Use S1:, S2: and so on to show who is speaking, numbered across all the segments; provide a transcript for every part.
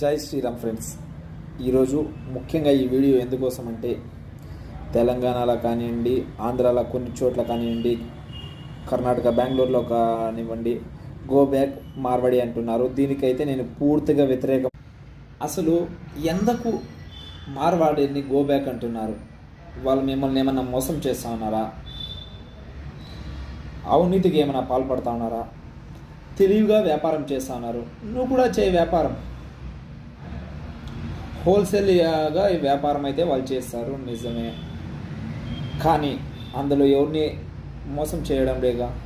S1: జై శ్రీరామ్ ఫ్రెండ్స్. ఈరోజు ముఖ్యంగా ఈ వీడియో ఎందుకోసం అంటే తెలంగాణలో కానివ్వండి ఆంధ్రాలో కొన్ని చోట్ల కానివ్వండి కర్ణాటక బెంగళూరులో కానివ్వండి గో బ్యాక్ మార్వడి అంటున్నారు. దీనికైతే నేను పూర్తిగా వ్యతిరేకం. అసలు ఎందుకు మార్వాడిని గో బ్యాక్ అంటున్నారు? వాళ్ళు మిమ్మల్ని ఏమన్నా మోసం చేస్తా ఉన్నారా? అవినీతికి ఏమైనా పాల్పడతా ఉన్నారా? తెలివిగా వ్యాపారం చేస్తా ఉన్నారు. నువ్వు కూడా చేయి వ్యాపారం. హోల్సేల్గా ఈ వ్యాపారం అయితే వాళ్ళు చేస్తారు నిజమే. కానీ అందులో ఎవరిని మోసం చేయడం లేగా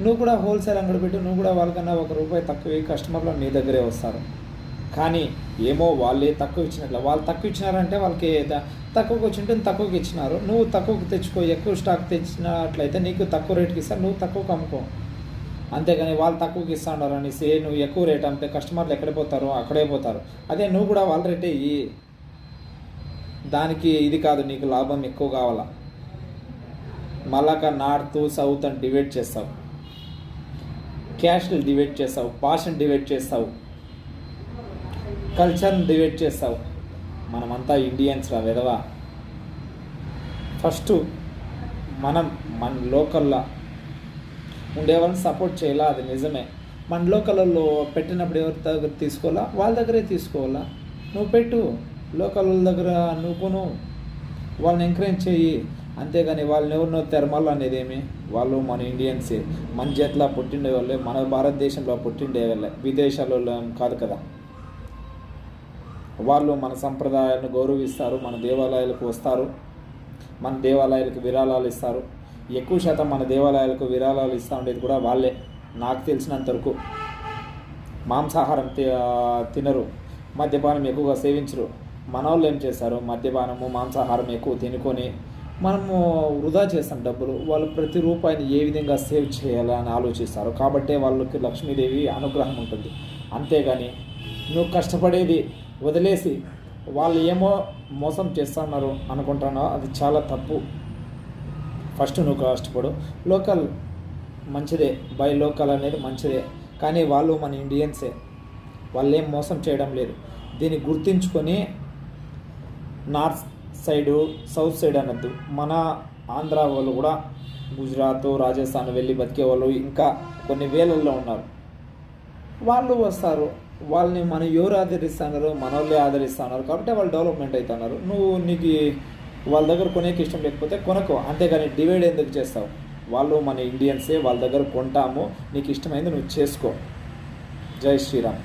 S1: నువ్వు కూడా హోల్సేల్ అంగడి పెట్టి నువ్వు కూడా వాళ్ళకన్నా ఒక రూపాయి తక్కువ కస్టమర్లు నీ దగ్గరే వస్తారు. కానీ ఏమో వాళ్ళే తక్కువ ఇచ్చినట్ల వాళ్ళు తక్కువ ఇచ్చినారంటే వాళ్ళకి ద- తక్కువకి వచ్చింటే తక్కువకి ఇచ్చినారు. నువ్వు తక్కువకి తెచ్చుకో ఎక్కువ స్టాక్ తెచ్చినట్లయితే నీకు తక్కువ రేట్కి ఇస్తారు నువ్వు తక్కువకి అమ్ముకో. అంతేగాని వాళ్ళు తక్కువకి ఇస్తా ఉన్నారు అనేసి నువ్వు ఎక్కువ రేట్ అంటే కస్టమర్లు ఎక్కడ పోతారో? అక్కడే పోతారు. అదే నువ్వు కూడా వాళ్ళ రేటే ఇయ్యి దానికి ఇది కాదు నీకు లాభం ఎక్కువ కావాలా? మళ్ళాక నార్త్ సౌత్ అని డివైడ్ చేస్తావు. క్యాస్ట్ని డివైడ్ చేస్తావు. పాషన్ డివైడ్ చేస్తావు. కల్చర్ని డివైడ్ చేస్తావు. మనమంతా ఇండియన్స్ రా విధవా? ఫస్ట్ మనం మన లోకల్లో ఉండే వాళ్ళని సపోర్ట్ చేయాలా? అది నిజమే. మన లోకల్లో పెట్టినప్పుడు ఎవరి దగ్గర తీసుకోవాలా? వాళ్ళ దగ్గరే తీసుకోవాలా? నువ్వు పెట్టు. లోకల్ దగ్గర నువ్వును వాళ్ళని ఎంకరేజ్ చేయి. అంతేగాని వాళ్ళని ఎవరినో తెరమాలు అనేది ఏమి? వాళ్ళు మన ఇండియన్సే మన చేతిలో పుట్టిండే వాళ్ళే. మన భారతదేశంలో పుట్టిండే వాళ్ళే. విదేశాలలో కాదు కదా. వాళ్ళు మన సంప్రదాయాలను గౌరవిస్తారు. మన దేవాలయాలకు వస్తారు. మన దేవాలయాలకు విరాళాలు ఇస్తారు. ఎక్కువ శాతం మన దేవాలయాలకు విరాళాలు ఇస్తూ ఉండేది కూడా వాళ్ళే. నాకు తెలిసినంత వరకు మాంసాహారం తినరు. మద్యపానం ఎక్కువగా సేవించరు. మన వాళ్ళు ఏం చేస్తారు? మద్యపానము మాంసాహారం ఎక్కువ తినుకొని మనము వృధా చేస్తాం డబ్బులు. వాళ్ళు ప్రతి రూపాయిని ఏ విధంగా సేవ్ చేయాలని ఆలోచిస్తారు. కాబట్టే వాళ్ళకి లక్ష్మీదేవి అనుగ్రహం ఉంటుంది. అంతేగాని నువ్వు కష్టపడేది వదిలేసి వాళ్ళు ఏమో మోసం చేస్తున్నారు అనుకుంటానో అది చాలా తప్పు. ఫస్ట్ నువ్వు కష్టపడు లోకల్ మంచిదే. బై లోకల్ అనేది మంచిదే. కానీ వాళ్ళు మన ఇండియన్సే. వాళ్ళు ఏం మోసం చేయడం లేదు. దీన్ని గుర్తించుకొని నార్త్ సైడు సౌత్ సైడ్ అనద్దు. మన ఆంధ్ర వాళ్ళు కూడా గుజరాత్ రాజస్థాన్ వెళ్ళి బతికే వాళ్ళు ఇంకా కొన్ని వేలల్లో ఉన్నారు. వాళ్ళు వస్తారు. వాళ్ళని మనం ఎవరు ఆదరిస్తున్నారు? మన వాళ్ళే ఆదరిస్తున్నారు. కాబట్టి వాళ్ళు డెవలప్మెంట్ అవుతున్నారు. నువ్వు నీకు వాళ్ళ దగ్గర కొనేకి ఇష్టం లేకపోతే కొనకు. అంతేగాని డివైడ్ ఎందుకు చేస్తావు? వాళ్ళు మన ఇండియన్సే వాళ్ళ దగ్గర కొంటాము నీకు ఇష్టమైంది నువ్వు చేసుకో. జై శ్రీరామ్.